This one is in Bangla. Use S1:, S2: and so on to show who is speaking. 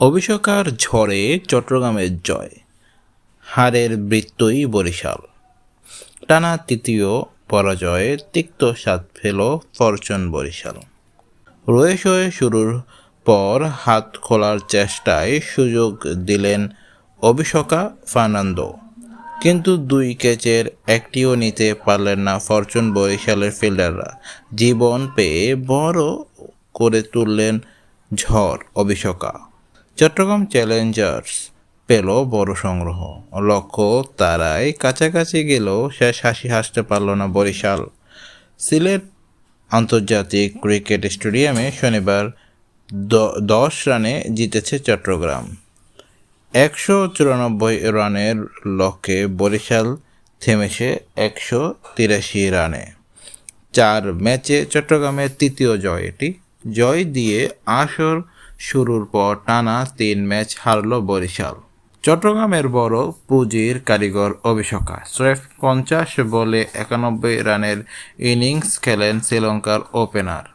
S1: অভিষকার ঝড়ে চট্টগ্রামের জয়, হারের বৃত্তই বরিশাল। টানা তৃতীয় পরাজয়ে তিক্ত স্বাদ ফেল ফরচুন বরিশাল। রয়ে সয়ে শুরুর পর হাত খোলার চেষ্টায় সুযোগ দিলেন অভিষকা ফার্নান্দো। কিন্তু দুই ক্যাচের একটিও নিতে পারলেন না ফরচুন বরিশালের ফিল্ডাররা। জীবন পেয়ে বড় করে তুললেন ঝড় অভিষকা। চট্টগ্রাম চ্যালেঞ্জার্স পেল বড় সংগ্রহ। লক্ষ্য তারাই কাছাকাছি গেলেও শেষ হাসি হাসতে পারল না বরিশাল। সিলেট আন্তর্জাতিক ক্রিকেট স্টেডিয়ামে শনিবার দশ রানে জিতেছে চট্টগ্রাম। একশো চুরানব্বই রানের লক্ষ্যে বরিশাল থেমেছে একশো তিরাশি রানে। চার ম্যাচে চট্টগ্রামের তৃতীয় জয় এটি জয় দিয়ে আসর শুরুর পর টানা তিন ম্যাচ হারল বরিশাল। চট্টগ্রামের বড় পুঁজির কারিগর অভিষকা স্রেফ পঞ্চাশ বলে একানব্বই রানের ইনিংস খেলেন শ্রীলঙ্কার ওপেনার।